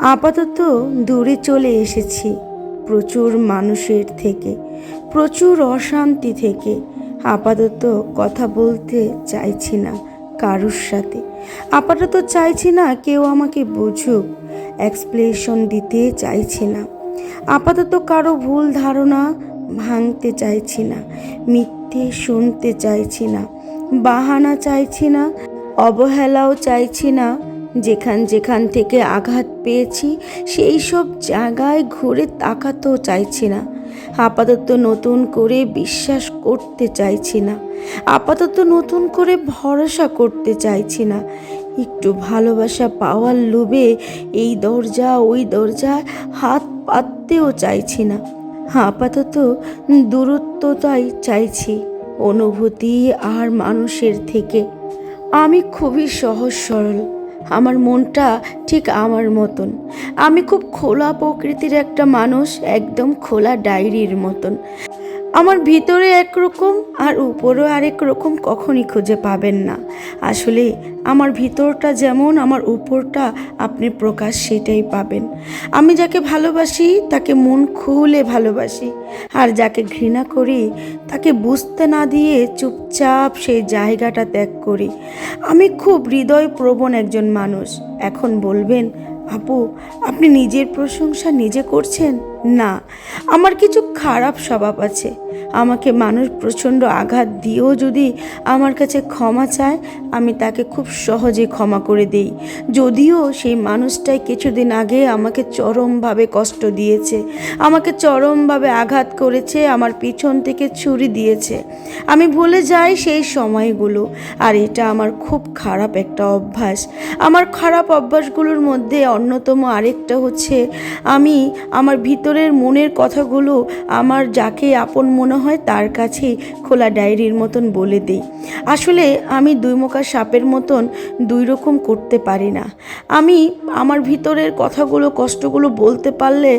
আপাতত দূরে চলে এসেছি, প্রচুর মানুষের থেকে, প্রচুর অশান্তি থেকে। আপাতত কথা বলতে চাইছি না কারুর সাথে। আপাতত চাইছি না কেউ আমাকে বুঝুক এক্সপ্লেশন দিতে চাইছি না। আপাতত কারও ভুল ধারণা ভাঙতে চাইছি না, মিথ্যে শুনতে চাইছি না, বাহানা চাইছি না, অবহেলাও চাইছি না যেখান যেখান থেকে আঘাত পেয়েছি, সেই সব জায়গায় ঘুরে তাকাতেও চাইছি না। আপাতত নতুন করে বিশ্বাস করতে চাইছি না। আপাতত নতুন করে ভরসা করতে চাইছি না। একটু ভালোবাসা পাওয়ার লোভে এই দরজা, ওই দরজায় হাত পাততেও চাইছি না। আপাতত দূরত্বটাই চাইছি অনুভূতি আর মানুষের থেকে। আমি খুবই সহজ সরল আমার মনটা ঠিক আমার মতন। আমি খুব খোলা প্রকৃতির একটা মানুষ, একদম খোলা ডায়েরির মতন। আমার ভিতরে একরকম আর উপরেও আরেক রকম কখনই খুঁজে পাবেন না। আসলে আমার ভিতরটা যেমন, আমার উপরটা আপনি প্রকাশ সেটাই পাবেন। আমি যাকে ভালোবাসি, তাকে মন খুলে ভালোবাসি। আর যাকে ঘৃণা করি, তাকে বুঝতে না দিয়ে চুপচাপ সেই জায়গাটা ত্যাগ করি। আমি খুব হৃদয়প্রবণ একজন মানুষ। এখন বলবেন আপু, আপনি নিজের প্রশংসা নিজে করছেন? না, আমার কিছু খারাপ স্বভাব আছে। আমাকে মানুষ প্রচণ্ড আঘাত দিয়েও যদি আমার কাছে ক্ষমা চায়, আমি তাকে খুব সহজে ক্ষমা করে দেই। যদিও সেই মানুষটাই কিছুদিন আগে আমাকে চরমভাবে কষ্ট দিয়েছে। আমাকে চরমভাবে আঘাত করেছে, আমার পিছন থেকে ছুরি দিয়েছে। আমি ভুলে যাই সেই সময়গুলো, আর এটা আমার খুব খারাপ একটা অভ্যাস। আমার খারাপ অভ্যাসগুলোর মধ্যে অন্যতম আরেকটা হচ্ছে, আমি আমার ভিতরের মনের কথাগুলো আমার যাকে আপন মনে হয় তার কাছেই খোলা ডায়েরির মতন বলে দিই। আসলে আমি দুই মুখা সাপের মতন দুই রকম করতে পারি না। আমি আমার ভিতরের কথাগুলো, কষ্টগুলো বলতে পারলে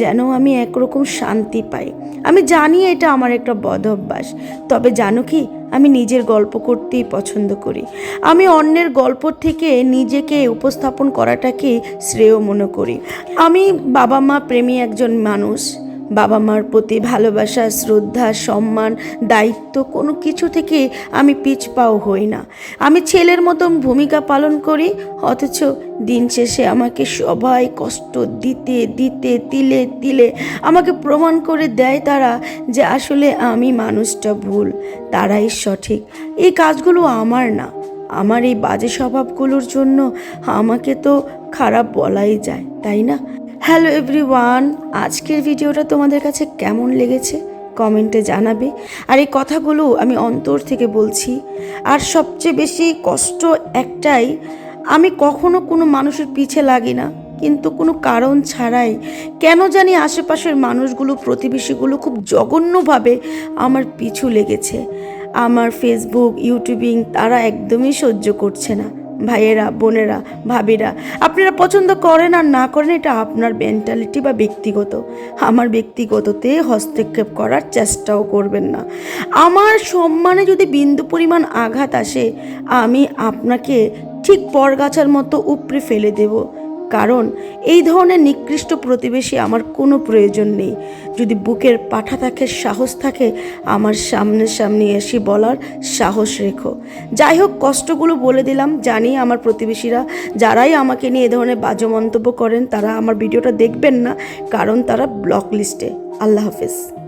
যেন আমি একরকম শান্তি পাই। আমি জানি এটা আমার একটা বদ অভ্যাস। তবে জানো কি আমি নিজের গল্প করতেই পছন্দ করি। আমি অন্যের গল্প থেকে নিজেকে উপস্থাপন করাটাকে শ্রেয় মনে করি। আমি বাবা মা প্রেমী একজন মানুষ। বাবা মার প্রতি ভালোবাসা, শ্রদ্ধা, সম্মান, দায়িত্ব কোনো কিছু থেকে আমি পিছপাও হই না। আমি ছেলের মতন ভূমিকা পালন করি, অথচ দিন শেষে আমাকে সবাই কষ্ট দিতে দিতে, তিলে তিলে আমাকে প্রমাণ করে দেয় তারা যে আসলে আমি মানুষটা ভুল, তারাই সঠিক। এই কাজগুলো আমার না। আমার এই বাজে স্বভাবগুলোর জন্য আমাকে তো খারাপ বলাই যায়, তাই না? হ্যালো এভরিওয়ান, আজকের ভিডিওটা তোমাদের কাছে কেমন লেগেছে কমেন্টে জানাবে। আর এই কথাগুলো আমি অন্তর থেকে বলছি। আর সবচেয়ে বেশি কষ্ট একটাই, আমি কখনো কোনো মানুষের পিছে লাগি না। কিন্তু কোনো কারণ ছাড়াই কেন জানি আশেপাশের মানুষগুলো, প্রতিবেশীগুলো খুব জঘন্যভাবে আমার পিছু লেগেছে। আমার ফেসবুক ইউটিউবিং তারা একদমই সহ্য করছে না। ভাইয়েরা, বোনেরা, ভাবিরা। আপনারা পছন্দ করেন আর না করেন, এটা আপনার মেন্টালিটি বা ব্যক্তিগত। আমার ব্যক্তিগততে হস্তক্ষেপ করার চেষ্টাও করবেন না। আমার সম্মানে যদি বিন্দু পরিমাণ আঘাত আসে, আমি আপনাকে ঠিক পরগাছার মতো উপড়ে ফেলে দেব। কারণ এই ধরনের নিকৃষ্ট প্রতিবেশী আমার কোনো প্রয়োজন নেই। যদি বুকের পাঠা থাকে, সাহস থাকে, আমার সামনে সামনে এসে বলার সাহস রেখো। যাই হোক, কষ্টগুলো বলে দিলাম, জানি আমার প্রতিবেশীরা, যারাই আমাকে নিয়ে এ ধরনের বাজে মন্তব্য করেন, তারা আমার ভিডিওটা দেখবেন না, কারণ তারা ব্লক লিস্টে। আল্লাহ হাফেজ।